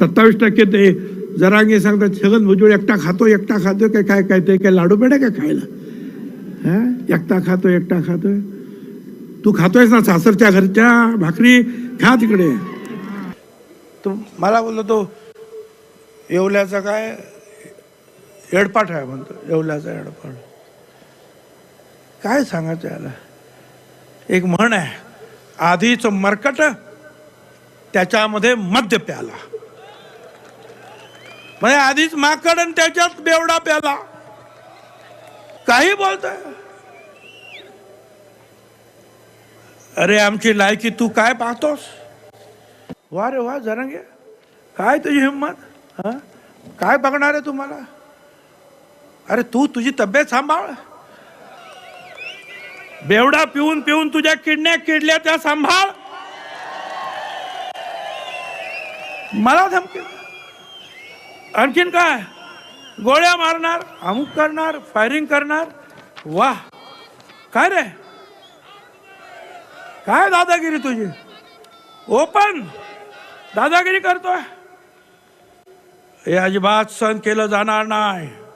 सत्तावीस टक्के ते जरांगे सांगतात छगन भुजबळ एकटा खातो एकटा खातो काय काय काय ते काय लाडू पेढे काय खायला? हा? एकटा खातो एकटा खातोय तू खातोयस ना सासरच्या घरच्या भाकरी? खा तिकडे. तो मला बोललो तो येवल्याचा काय एडपाठ आहे म्हणतो येवल्याचा एडपाठ काय सांगायचं याला? एक म्हण आहे आधीच मरकट त्याच्यामध्ये मद्य प्याला. म्हणजे आधीच माकड आणि त्याच्यात बेवडा प्याला. काही बोलतोय? अरे आमची लायकी तू काय पाहतोस? वा रे वा जरांगे. काय तुझी हिंमत? हा? काय बघणार आहे तुम्हाला? अरे तू तुझी तब्येत सांभाळ. बेवडा पिऊन पिऊन तुझ्या किडण्या किडल्या त्या सांभाळ. मला धमकी आणखीन काय? गोळ्या मारणार अमुक करणार फायरिंग करणार. वा काय रे? काय दादागिरी तुझी? ओपन दादागिरी करतोय. हे अजिबात सहन केलं जाणार नाही.